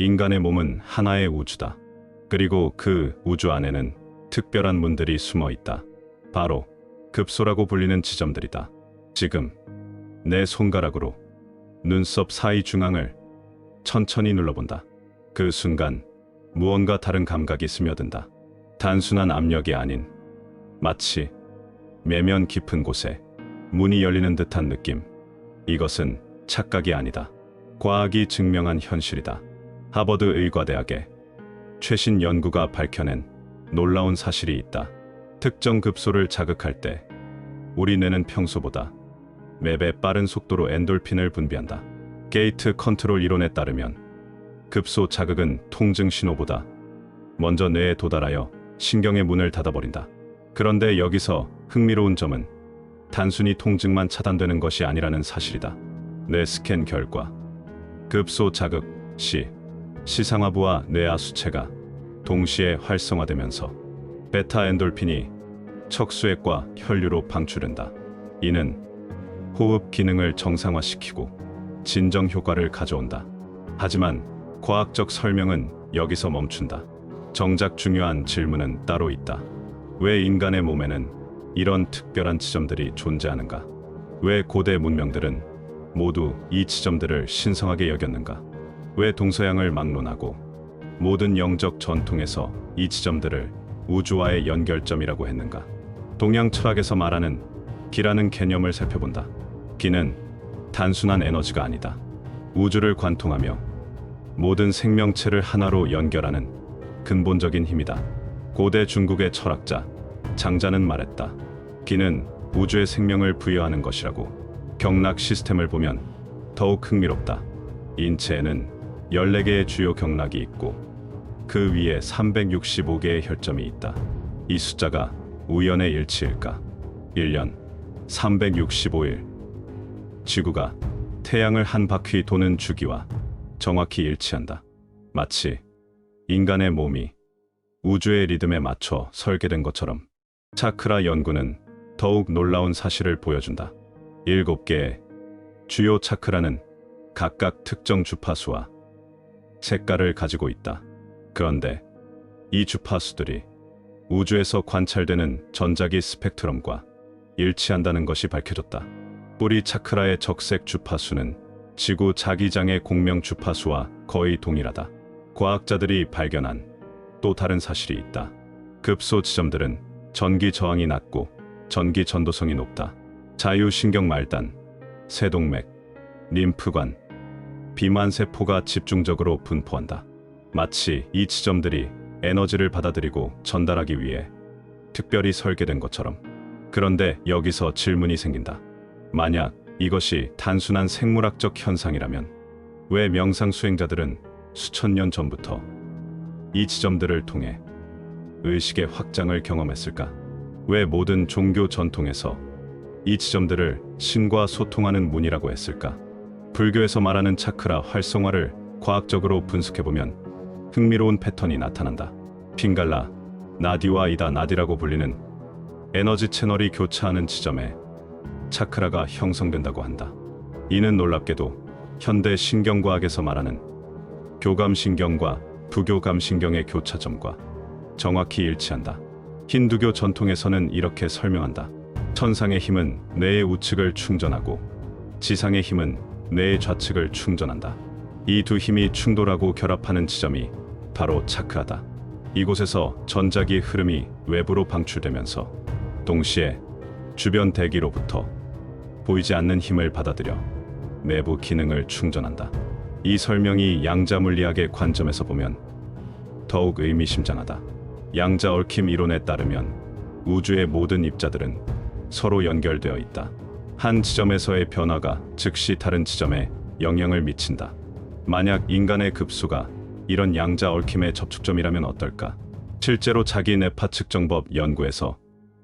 인간의 몸은 하나의 우주다. 그리고 그 우주 안에는 특별한 문들이 숨어 있다. 바로 급소라고 불리는 지점들이다. 지금 내 손가락으로 눈썹 사이 중앙을 천천히 눌러본다. 그 순간 무언가 다른 감각이 스며든다. 단순한 압력이 아닌 마치 매면 깊은 곳에 문이 열리는 듯한 느낌. 이것은 착각이 아니다. 과학이 증명한 현실이다. 하버드 의과대학의 최신 연구가 밝혀낸 놀라운 사실이 있다. 특정 급소를 자극할 때 우리 뇌는 평소보다 맵에 빠른 속도로 엔돌핀을 분비한다. 게이트 컨트롤 이론에 따르면 급소 자극은 통증 신호보다 먼저 뇌에 도달하여 신경의 문을 닫아버린다. 그런데 여기서 흥미로운 점은 단순히 통증만 차단되는 것이 아니라는 사실이다. 뇌 스캔 결과 급소 자극 시 시상하부와 뇌하 수체가 동시에 활성화되면서 베타 엔돌핀이 척수액과 혈류로 방출된다. 이는 호흡 기능을 정상화시키고 진정 효과를 가져온다. 하지만 과학적 설명은 여기서 멈춘다. 정작 중요한 질문은 따로 있다. 왜 인간의 몸에는 이런 특별한 지점들이 존재하는가? 왜 고대 문명들은 모두 이 지점들을 신성하게 여겼는가? 왜 동서양을 막론하고 모든 영적 전통에서 이 지점들을 우주와의 연결점이라고 했는가? 동양 철학에서 말하는 기라는 개념을 살펴본다. 기는 단순한 에너지가 아니다. 우주를 관통하며 모든 생명체를 하나로 연결하는 근본적인 힘이다. 고대 중국의 철학자 장자는 말했다. 기는 우주의 생명을 부여하는 것이라고. 경락 시스템을 보면 더욱 흥미롭다. 인체에는 14개의 주요 경락이 있고 그 위에 365개의 혈점이 있다. 이 숫자가 우연의 일치일까? 1년 365일 지구가 태양을 한 바퀴 도는 주기와 정확히 일치한다. 마치 인간의 몸이 우주의 리듬에 맞춰 설계된 것처럼 차크라 연구는 더욱 놀라운 사실을 보여준다. 일곱 개의 주요 차크라는 각각 특정 주파수와 색깔을 가지고 있다. 그런데 이 주파수들이 우주에서 관찰되는 전자기 스펙트럼과 일치한다는 것이 밝혀졌다. 뿌리 차크라의 적색 주파수는 지구 자기장의 공명 주파수와 거의 동일하다. 과학자들이 발견한 또 다른 사실이 있다. 급소 지점들은 전기 저항이 낮고 전기 전도성이 높다. 자유신경 말단, 세동맥, 림프관, 비만 세포가 집중적으로 분포한다. 마치 이 지점들이 에너지를 받아들이고 전달하기 위해 특별히 설계된 것처럼. 그런데 여기서 질문이 생긴다. 만약 이것이 단순한 생물학적 현상이라면 왜 명상 수행자들은 수천 년 전부터 이 지점들을 통해 의식의 확장을 경험했을까? 왜 모든 종교 전통에서 이 지점들을 신과 소통하는 문이라고 했을까? 불교에서 말하는 차크라 활성화를 과학적으로 분석해보면 흥미로운 패턴이 나타난다. 핑갈라, 나디와 이다 나디라고 불리는 에너지 채널이 교차하는 지점에 차크라가 형성된다고 한다. 이는 놀랍게도 현대 신경과학에서 말하는 교감신경과 부교감신경의 교차점과 정확히 일치한다. 힌두교 전통에서는 이렇게 설명한다. 천상의 힘은 뇌의 우측을 충전하고 지상의 힘은 뇌의 좌측을 충전한다. 이 두 힘이 충돌하고 결합하는 지점이 바로 차크하다. 이곳에서 전자기 흐름이 외부로 방출되면서 동시에 주변 대기로부터 보이지 않는 힘을 받아들여 내부 기능을 충전한다. 이 설명이 양자 물리학의 관점에서 보면 더욱 의미심장하다. 양자 얽힘 이론에 따르면 우주의 모든 입자들은 서로 연결되어 있다. 한 지점에서의 변화가 즉시 다른 지점에 영향을 미친다. 만약 인간의 급수가 이런 양자 얽힘의 접촉점이라면 어떨까? 실제로 자기 뇌파 측정법 연구에서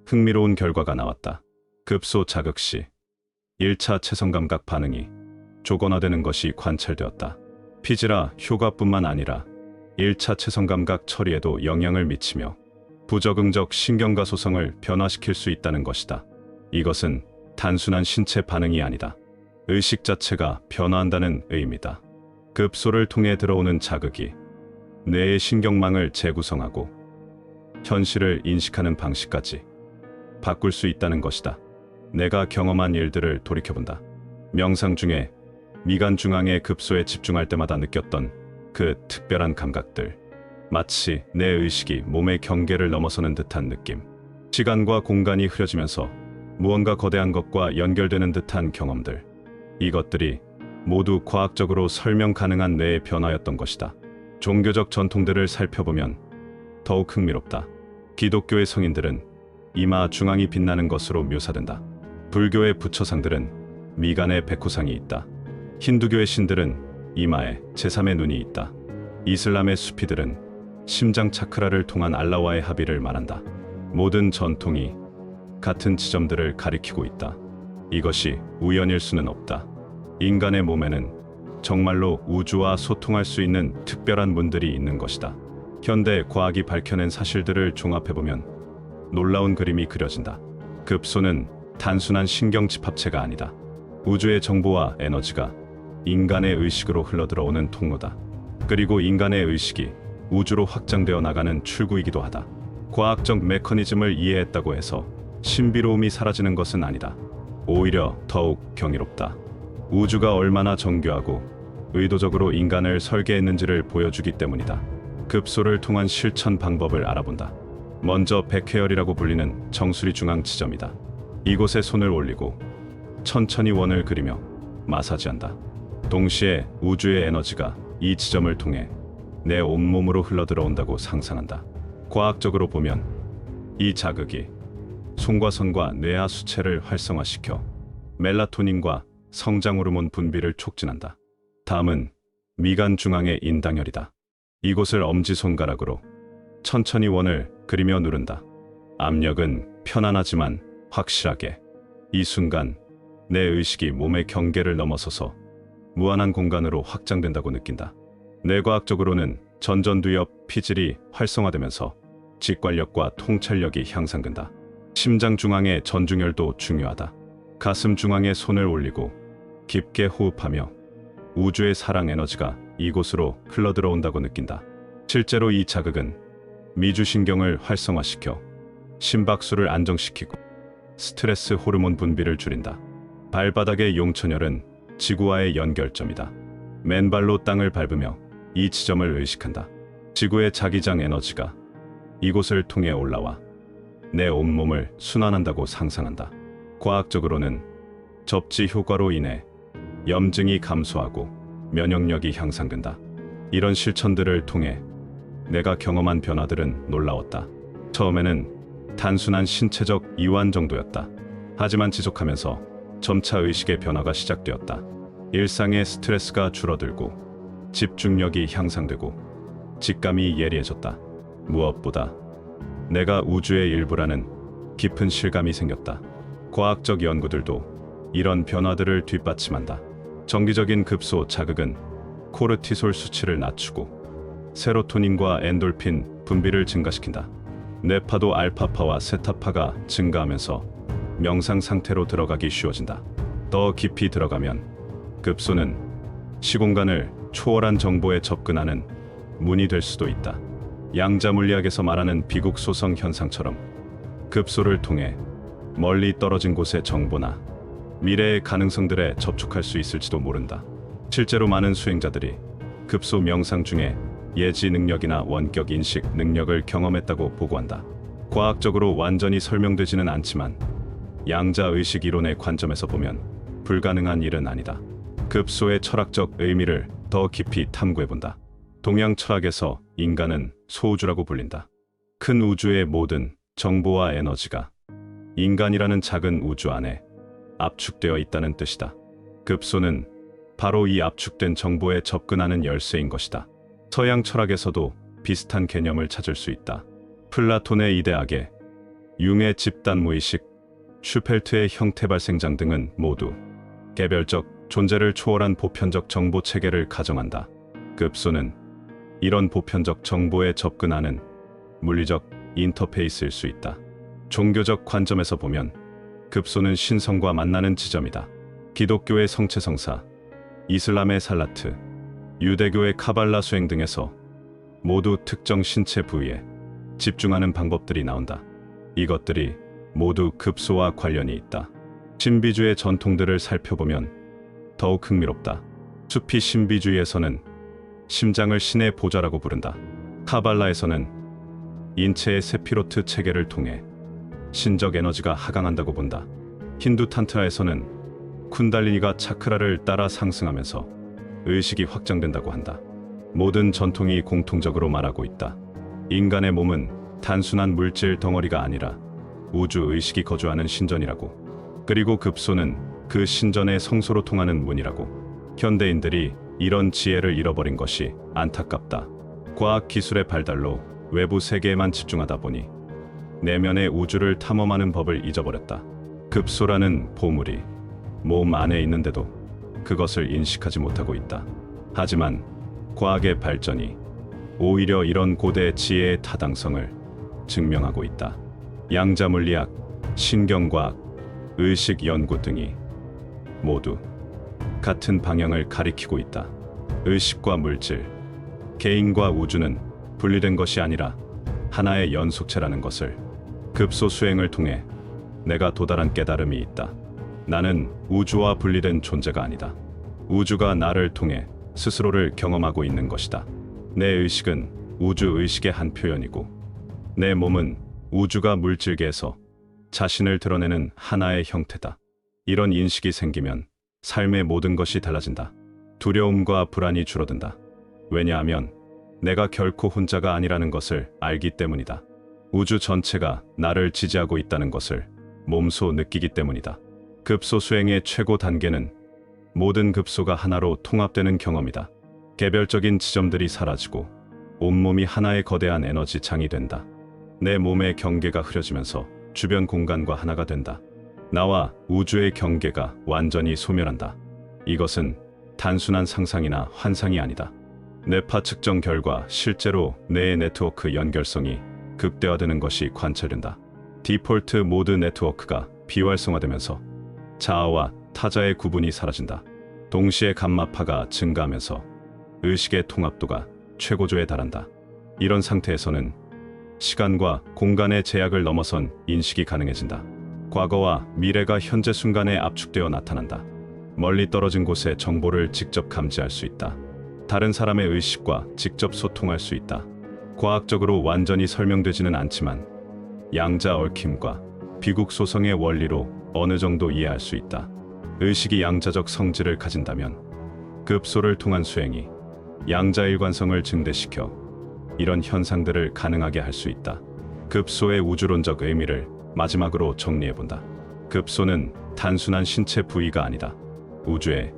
흥미로운 결과가 나왔다. 급소 자극 시 1차 체성 감각 반응이 조건화되는 것이 관찰되었다. 피지라 효과뿐만 아니라 1차 체성 감각 처리에도 영향을 미치며 부적응적 신경과 소성을 변화시킬 수 있다는 것이다. 이것은 단순한 신체 반응이 아니다. 의식 자체가 변화한다는 의미다. 급소를 통해 들어오는 자극이 뇌의 신경망을 재구성하고 현실을 인식하는 방식까지 바꿀 수 있다는 것이다. 내가 경험한 일들을 돌이켜본다. 명상 중에 미간 중앙의 급소에 집중할 때마다 느꼈던 그 특별한 감각들. 마치 내 의식이 몸의 경계를 넘어서는 듯한 느낌. 시간과 공간이 흐려지면서 무언가 거대한 것과 연결되는 듯한 경험들. 이것들이 모두 과학적으로 설명 가능한 뇌의 변화였던 것이다. 종교적 전통들을 살펴보면 더욱 흥미롭다. 기독교의 성인들은 이마 중앙이 빛나는 것으로 묘사된다. 불교의 부처상들은 미간에 백호상이 있다. 힌두교의 신들은 이마에 제3의 눈이 있다. 이슬람의 수피들은 심장 차크라를 통한 알라와의 합의를 말한다. 모든 전통이 같은 지점들을 가리키고 있다. 이것이 우연일 수는 없다. 인간의 몸에는 정말로 우주와 소통할 수 있는 특별한 문들이 있는 것이다. 현대 과학이 밝혀낸 사실들을 종합해보면 놀라운 그림이 그려진다. 급소는 단순한 신경 집합체가 아니다. 우주의 정보와 에너지가 인간의 의식으로 흘러들어오는 통로다. 그리고 인간의 의식이 우주로 확장되어 나가는 출구이기도 하다. 과학적 메커니즘을 이해했다고 해서 신비로움이 사라지는 것은 아니다. 오히려 더욱 경이롭다. 우주가 얼마나 정교하고 의도적으로 인간을 설계했는지를 보여주기 때문이다. 급소를 통한 실천 방법을 알아본다. 먼저 백회열이라고 불리는 정수리 중앙 지점이다. 이곳에 손을 올리고 천천히 원을 그리며 마사지한다. 동시에 우주의 에너지가 이 지점을 통해 내 온몸으로 흘러들어온다고 상상한다. 과학적으로 보면 이 자극이 송과선과 뇌하 수체를 활성화시켜 멜라토닌과 성장 호르몬 분비를 촉진한다. 다음은 미간 중앙의 인당혈이다. 이곳을 엄지손가락으로 천천히 원을 그리며 누른다. 압력은 편안하지만 확실하게. 이 순간 내 의식이 몸의 경계를 넘어서서 무한한 공간으로 확장된다고 느낀다. 뇌과학적으로는 전전두엽 피질이 활성화되면서 직관력과 통찰력이 향상된다. 심장 중앙의 전중혈도 중요하다. 가슴 중앙에 손을 올리고 깊게 호흡하며 우주의 사랑 에너지가 이곳으로 흘러들어온다고 느낀다. 실제로 이 자극은 미주신경을 활성화시켜 심박수를 안정시키고 스트레스 호르몬 분비를 줄인다. 발바닥의 용천혈은 지구와의 연결점이다. 맨발로 땅을 밟으며 이 지점을 의식한다. 지구의 자기장 에너지가 이곳을 통해 올라와 내 온몸을 순환한다고 상상한다. 과학적으로는 접지 효과로 인해 염증이 감소하고 면역력이 향상된다. 이런 실천들을 통해 내가 경험한 변화들은 놀라웠다. 처음에는 단순한 신체적 이완 정도였다. 하지만 지속하면서 점차 의식의 변화가 시작되었다. 일상의 스트레스가 줄어들고 집중력이 향상되고 직감이 예리해졌다. 무엇보다 내가 우주의 일부라는 깊은 실감이 생겼다. 과학적 연구들도 이런 변화들을 뒷받침한다. 정기적인 급소 자극은 코르티솔 수치를 낮추고 세로토닌과 엔돌핀 분비를 증가시킨다. 뇌파도 알파파와 세타파가 증가하면서 명상 상태로 들어가기 쉬워진다. 더 깊이 들어가면 급소는 시공간을 초월한 정보에 접근하는 문이 될 수도 있다. 양자 물리학에서 말하는 비국 소성 현상처럼 급소를 통해 멀리 떨어진 곳의 정보나 미래의 가능성들에 접촉할 수 있을지도 모른다. 실제로 많은 수행자들이 급소 명상 중에 예지 능력이나 원격 인식 능력을 경험했다고 보고한다. 과학적으로 완전히 설명되지는 않지만 양자 의식 이론의 관점에서 보면 불가능한 일은 아니다. 급소의 철학적 의미를 더 깊이 탐구해 본다. 동양 철학에서 인간은 소우주라고 불린다. 큰 우주의 모든 정보와 에너지가 인간이라는 작은 우주 안에 압축되어 있다는 뜻이다. 급소는 바로 이 압축된 정보에 접근하는 열쇠인 것이다. 서양 철학에서도 비슷한 개념을 찾을 수 있다. 플라톤의 이데아계, 융의 집단 무의식, 슈펠트의 형태 발생장 등은 모두 개별적 존재를 초월한 보편적 정보 체계를 가정한다. 급소는 이런 보편적 정보에 접근하는 물리적 인터페이스일 수 있다. 종교적 관점에서 보면 급소는 신성과 만나는 지점이다. 기독교의 성체성사, 이슬람의 살라트, 유대교의 카발라 수행 등에서 모두 특정 신체 부위에 집중하는 방법들이 나온다. 이것들이 모두 급소와 관련이 있다. 신비주의 전통들을 살펴보면 더욱 흥미롭다. 수피 신비주의에서는 심장을 신의 보좌라고 부른다. 카발라에서는 인체의 세피로트 체계를 통해 신적 에너지가 하강한다고 본다. 힌두 탄트라에서는 쿤달리니가 차크라를 따라 상승하면서 의식이 확장된다고 한다. 모든 전통이 공통적으로 말하고 있다. 인간의 몸은 단순한 물질 덩어리가 아니라 우주 의식이 거주하는 신전이라고. 그리고 급소는 그 신전의 성소로 통하는 문이라고. 현대인들이 이런 지혜를 잃어버린 것이 안타깝다. 과학 기술의 발달로 외부 세계에만 집중하다 보니 내면의 우주를 탐험하는 법을 잊어버렸다. 급소라는 보물이 몸 안에 있는데도 그것을 인식하지 못하고 있다. 하지만 과학의 발전이 오히려 이런 고대 지혜의 타당성을 증명하고 있다. 양자 물리학, 신경과학, 의식 연구 등이 모두 같은 방향을 가리키고 있다. 의식과 물질, 개인과 우주는 분리된 것이 아니라 하나의 연속체라는 것을 급소 수행을 통해 내가 도달한 깨달음이 있다. 나는 우주와 분리된 존재가 아니다. 우주가 나를 통해 스스로를 경험하고 있는 것이다. 내 의식은 우주 의식의 한 표현이고 내 몸은 우주가 물질계에서 자신을 드러내는 하나의 형태다. 이런 인식이 생기면 삶의 모든 것이 달라진다. 두려움과 불안이 줄어든다. 왜냐하면 내가 결코 혼자가 아니라는 것을 알기 때문이다. 우주 전체가 나를 지지하고 있다는 것을 몸소 느끼기 때문이다. 급소 수행의 최고 단계는 모든 급소가 하나로 통합되는 경험이다. 개별적인 지점들이 사라지고 온몸이 하나의 거대한 에너지 창이 된다. 내 몸의 경계가 흐려지면서 주변 공간과 하나가 된다. 나와 우주의 경계가 완전히 소멸한다. 이것은 단순한 상상이나 환상이 아니다. 뇌파 측정 결과 실제로 뇌의 네트워크 연결성이 극대화되는 것이 관찰된다. 디폴트 모드 네트워크가 비활성화되면서 자아와 타자의 구분이 사라진다. 동시에 감마파가 증가하면서 의식의 통합도가 최고조에 달한다. 이런 상태에서는 시간과 공간의 제약을 넘어선 인식이 가능해진다. 과거와 미래가 현재 순간에 압축되어 나타난다. 멀리 떨어진 곳의 정보를 직접 감지할 수 있다. 다른 사람의 의식과 직접 소통할 수 있다. 과학적으로 완전히 설명되지는 않지만 양자 얽힘과 비국 소성의 원리로 어느 정도 이해할 수 있다. 의식이 양자적 성질을 가진다면 급소를 통한 수행이 양자 일관성을 증대시켜 이런 현상들을 가능하게 할 수 있다. 급소의 우주론적 의미를 마지막으로 정리해 본다. 급소는 단순한 신체 부위가 아니다. 우주의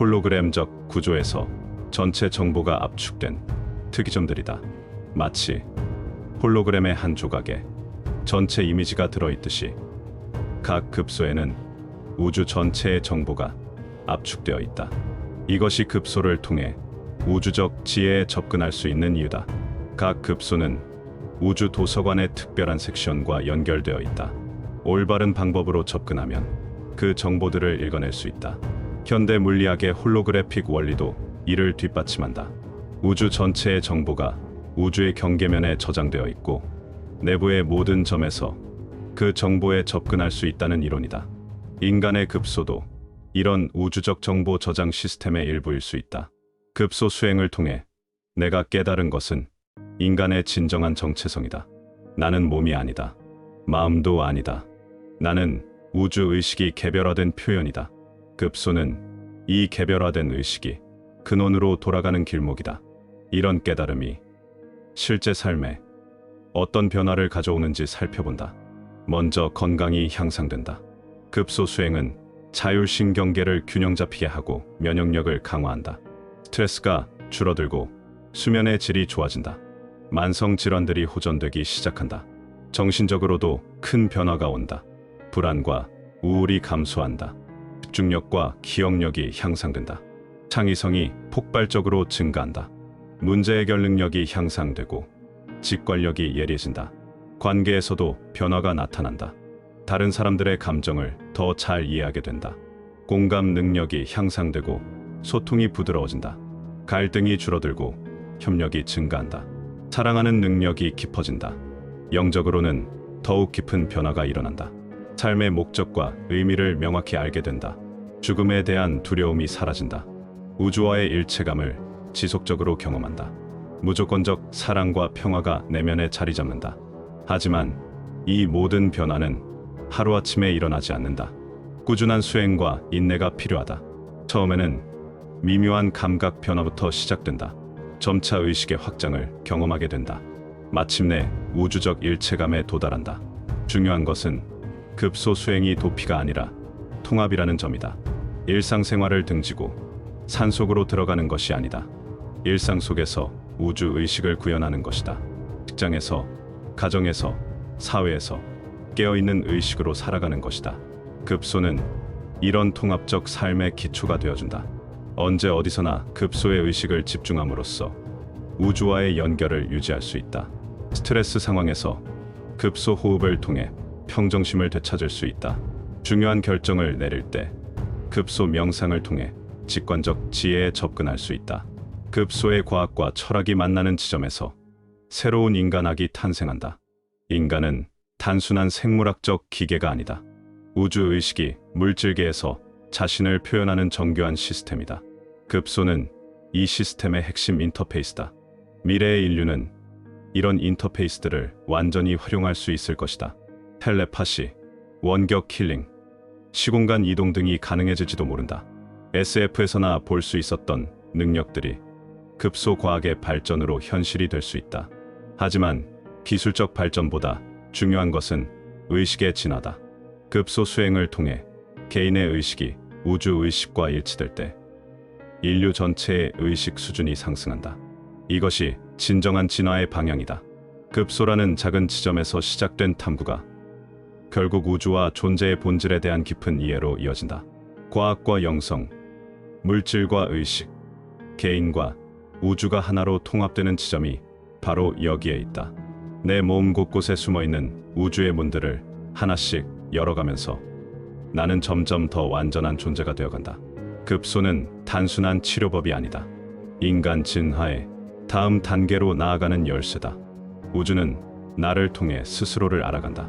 홀로그램적 구조에서 전체 정보가 압축된 특이점들이다. 마치 홀로그램의 한 조각에 전체 이미지가 들어있듯이 각 급소에는 우주 전체의 정보가 압축되어 있다. 이것이 급소를 통해 우주적 지혜에 접근할 수 있는 이유다. 각 급소는 우주 도서관의 특별한 섹션과 연결되어 있다. 올바른 방법으로 접근하면 그 정보들을 읽어낼 수 있다. 현대 물리학의 홀로그래픽 원리도 이를 뒷받침한다. 우주 전체의 정보가 우주의 경계면에 저장되어 있고 내부의 모든 점에서 그 정보에 접근할 수 있다는 이론이다. 인간의 급소도 이런 우주적 정보 저장 시스템의 일부일 수 있다. 급소 수행을 통해 내가 깨달은 것은 인간의 진정한 정체성이다. 나는 몸이 아니다. 마음도 아니다. 나는 우주 의식이 개별화된 표현이다. 급소는 이 개별화된 의식이 근원으로 돌아가는 길목이다. 이런 깨달음이 실제 삶에 어떤 변화를 가져오는지 살펴본다. 먼저 건강이 향상된다. 급소 수행은 자율신경계를 균형 잡히게 하고 면역력을 강화한다. 스트레스가 줄어들고 수면의 질이 좋아진다. 만성 질환들이 호전되기 시작한다. 정신적으로도 큰 변화가 온다. 불안과 우울이 감소한다. 집중력과 기억력이 향상된다. 창의성이 폭발적으로 증가한다. 문제 해결 능력이 향상되고 직관력이 예리해진다. 관계에서도 변화가 나타난다. 다른 사람들의 감정을 더 잘 이해하게 된다. 공감 능력이 향상되고 소통이 부드러워진다. 갈등이 줄어들고 협력이 증가한다. 사랑하는 능력이 깊어진다. 영적으로는 더욱 깊은 변화가 일어난다. 삶의 목적과 의미를 명확히 알게 된다. 죽음에 대한 두려움이 사라진다. 우주와의 일체감을 지속적으로 경험한다. 무조건적 사랑과 평화가 내면에 자리 잡는다. 하지만 이 모든 변화는 하루아침에 일어나지 않는다. 꾸준한 수행과 인내가 필요하다. 처음에는 미묘한 감각 변화부터 시작된다. 점차 의식의 확장을 경험하게 된다. 마침내 우주적 일체감에 도달한다. 중요한 것은 급소 수행이 도피가 아니라 통합이라는 점이다. 일상생활을 등지고 산속으로 들어가는 것이 아니다. 일상 속에서 우주 의식을 구현하는 것이다. 직장에서, 가정에서, 사회에서 깨어있는 의식으로 살아가는 것이다. 급소는 이런 통합적 삶의 기초가 되어준다. 언제 어디서나 급소의 의식을 집중함으로써 우주와의 연결을 유지할 수 있다. 스트레스 상황에서 급소 호흡을 통해 평정심을 되찾을 수 있다. 중요한 결정을 내릴 때 급소 명상을 통해 직관적 지혜에 접근할 수 있다. 급소의 과학과 철학이 만나는 지점에서 새로운 인간학이 탄생한다. 인간은 단순한 생물학적 기계가 아니다. 우주 의식이 물질계에서 자신을 표현하는 정교한 시스템이다. 급소는 이 시스템의 핵심 인터페이스다. 미래의 인류는 이런 인터페이스들을 완전히 활용할 수 있을 것이다. 텔레파시, 원격 킬링, 시공간 이동 등이 가능해질지도 모른다. SF에서나 볼 수 있었던 능력들이 급소 과학의 발전으로 현실이 될 수 있다. 하지만 기술적 발전보다 중요한 것은 의식의 진화다. 급소 수행을 통해 개인의 의식이 우주 의식과 일치될 때 인류 전체의 의식 수준이 상승한다. 이것이 진정한 진화의 방향이다. 급소라는 작은 지점에서 시작된 탐구가 결국 우주와 존재의 본질에 대한 깊은 이해로 이어진다. 과학과 영성, 물질과 의식, 개인과 우주가 하나로 통합되는 지점이 바로 여기에 있다. 내 몸 곳곳에 숨어 있는 우주의 문들을 하나씩 열어가면서 나는 점점 더 완전한 존재가 되어간다. 급소는 단순한 치료법이 아니다. 인간 진화의 다음 단계로 나아가는 열쇠다. 우주는 나를 통해 스스로를 알아간다.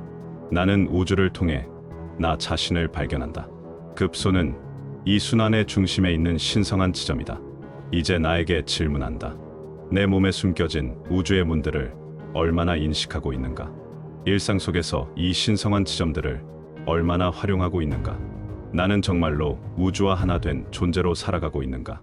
나는 우주를 통해 나 자신을 발견한다. 급소는 이 순환의 중심에 있는 신성한 지점이다. 이제 나에게 질문한다. 내 몸에 숨겨진 우주의 문들을 얼마나 인식하고 있는가? 일상 속에서 이 신성한 지점들을 얼마나 활용하고 있는가? 나는 정말로 우주와 하나 된 존재로 살아가고 있는가?